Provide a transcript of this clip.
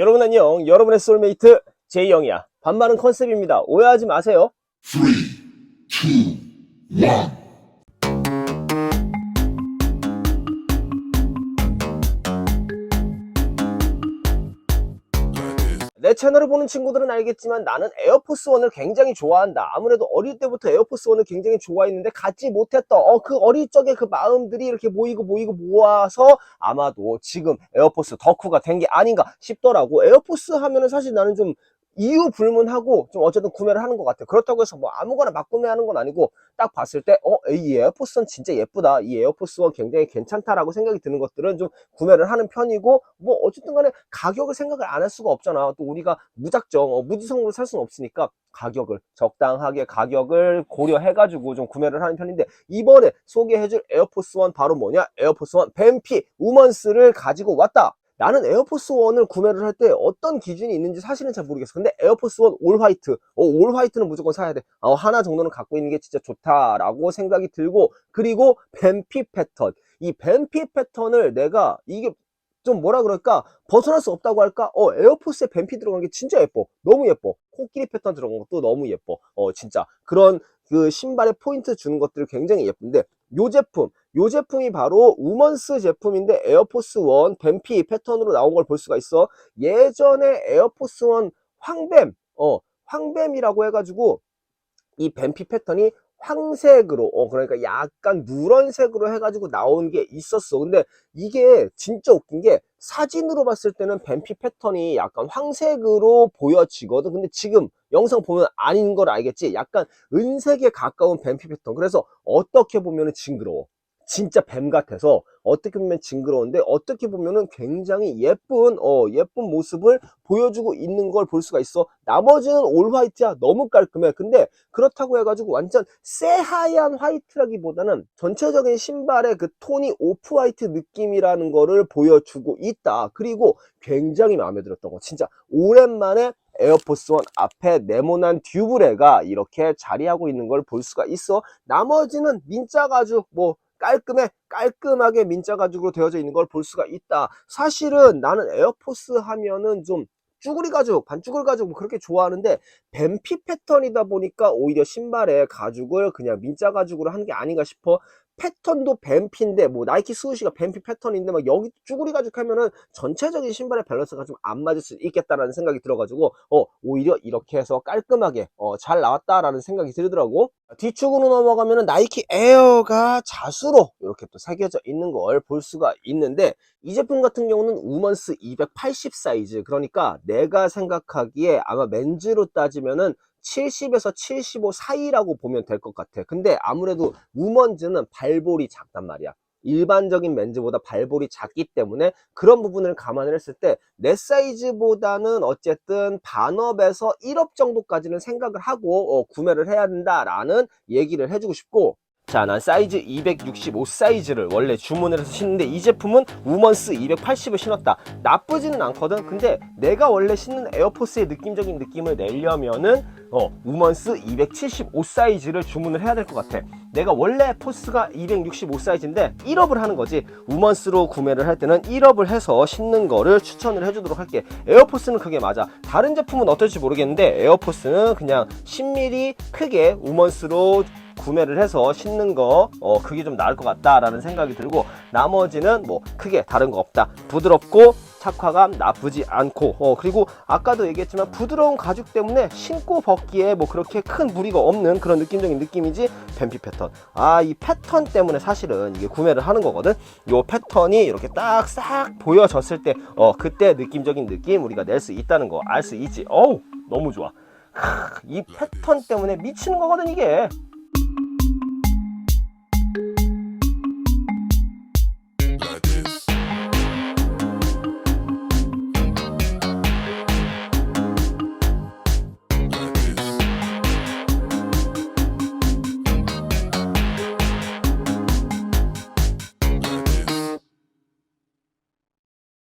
여러분 안녕. 여러분의 소울메이트 제이영이야. 반말은 컨셉입니다. 오해하지 마세요. 내 채널을 보는 친구들은 알겠지만 나는 에어포스 원을 굉장히 좋아한다. 아무래도 어릴 때부터 에어포스 원을 굉장히 좋아했는데 갖지 못했던 어, 그 어릴 적의 그 마음들이 이렇게 모이고 모이고 모아서 아마도 지금 에어포스 덕후가 된 게 아닌가 싶더라고. 에어포스 하면은 사실 나는 좀 이유 불문하고 좀 어쨌든 구매를 하는 것 같아. 그렇다고 해서 뭐 아무거나 막 구매하는 건 아니고 딱 봤을 때, 어, 이 에어포스는 진짜 예쁘다. 이 에어포스는 굉장히 괜찮다라고 생각이 드는 것들은 좀 구매를 하는 편이고, 뭐 어쨌든 간에 가격을 생각을 안 할 수가 없잖아. 또 우리가 무작정, 어, 무지성으로 살 수는 없으니까 가격을 적당하게 가격을 고려해가지고 좀 구매를 하는 편인데, 이번에 소개해줄 에어포스 원 바로 뭐냐? 에어포스 원 뱀피 우먼스를 가지고 왔다. 나는 에어포스 원을 구매를 할 때 어떤 기준이 있는지 사실은 잘 모르겠어. 근데 에어포스 원 올 화이트, 어, 올 화이트는 무조건 사야 돼. 어, 하나 정도는 갖고 있는 게 진짜 좋다라고 생각이 들고, 그리고 뱀피 패턴. 이 뱀피 패턴을 내가 이게 좀 뭐라 그럴까? 벗어날 수 없다고 할까? 어 에어포스에 뱀피 들어간 게 진짜 예뻐. 너무 예뻐. 코끼리 패턴 들어간 것도 너무 예뻐. 어 진짜. 그런 그 신발에 포인트 주는 것들 굉장히 예쁜데 요 제품 요 제품이 바로 우먼스 제품인데 에어포스 원 뱀피 패턴으로 나온 걸 볼 수가 있어. 예전에 에어포스 원 황뱀 어 황뱀이라고 해가지고 이 뱀피 패턴이 황색으로 어 그러니까 약간 누런색으로 해가지고 나온 게 있었어. 근데 이게 진짜 웃긴 게 사진으로 봤을 때는 뱀피 패턴이 약간 황색으로 보여지거든. 근데 지금 영상 보면 아닌 걸 알겠지? 약간 은색에 가까운 뱀피 패턴. 그래서 어떻게 보면은 징그러워 진짜 뱀 같아서 어떻게 보면 징그러운데 어떻게 보면은 굉장히 예쁜 어 예쁜 모습을 보여주고 있는 걸 볼 수가 있어. 나머지는 올 화이트야. 너무 깔끔해. 근데 그렇다고 해가지고 완전 새하얀 화이트라기보다는 전체적인 신발의 그 톤이 오프 화이트 느낌이라는 거를 보여주고 있다. 그리고 굉장히 마음에 들었던 거. 진짜 오랜만에 에어포스 원 앞에 네모난 듀브레가 이렇게 자리하고 있는 걸 볼 수가 있어. 나머지는 민자 가죽 뭐 깔끔해 깔끔하게 민자 가죽으로 되어져 있는 걸 볼 수가 있다. 사실은 나는 에어포스 하면은 좀 쭈구리 가죽 반쭈구리 가죽 뭐 그렇게 좋아하는데 뱀피 패턴이다 보니까 오히려 신발에 가죽을 그냥 민자 가죽으로 한 게 아닌가 싶어 패턴도 뱀피인데 뭐 나이키 스우시가 뱀피 패턴인데 막 여기 쭈구리 가죽 하면은 전체적인 신발의 밸런스가 좀 안 맞을 수 있겠다라는 생각이 들어가지고 어 오히려 이렇게 해서 깔끔하게 어, 잘 나왔다라는 생각이 들더라고. 뒤쪽으로 넘어가면은 나이키 에어가 자수로 이렇게 또 새겨져 있는 걸 볼 수가 있는데 이 제품 같은 경우는 우먼스 280 사이즈. 그러니까 내가 생각하기에 아마 맨즈로 따지면은 70에서 75 사이라고 보면 될 것 같아. 근데 아무래도 우먼즈는 발볼이 작단 말이야. 일반적인 맨즈보다 발볼이 작기 때문에 그런 부분을 감안을 했을 때 내 사이즈보다는 어쨌든 반업에서 1업 정도까지는 생각을 하고 어, 구매를 해야 된다라는 얘기를 해주고 싶고 자, 난 사이즈 265 사이즈를 원래 주문을 해서 신는데 이 제품은 우먼스 280을 신었다. 나쁘지는 않거든. 근데 내가 원래 신는 에어포스의 느낌적인 느낌을 내려면은 어, 우먼스 275 사이즈를 주문을 해야 될 것 같아. 내가 원래 포스가 265 사이즈인데 1업을 하는 거지. 우먼스로 구매를 할 때는 1업을 해서 신는 거를 추천을 해주도록 할게. 에어포스는 그게 맞아. 다른 제품은 어떨지 모르겠는데 에어포스는 그냥 10mm 크게 우먼스로 구매를 해서 신는 거, 어, 그게 좀 나을 것 같다라는 생각이 들고, 나머지는 뭐, 크게 다른 거 없다. 부드럽고, 착화감 나쁘지 않고, 어, 그리고 아까도 얘기했지만, 부드러운 가죽 때문에 신고 벗기에 뭐 그렇게 큰 무리가 없는 그런 느낌적인 느낌이지, 뱀피 패턴. 아, 이 패턴 때문에 사실은 이게 구매를 하는 거거든? 요 패턴이 이렇게 딱 싹 보여졌을 때, 어, 그때 느낌적인 느낌 우리가 낼 수 있다는 거 알 수 있지. 어우, 너무 좋아. 크, 이 패턴 때문에 미치는 거거든, 이게. this.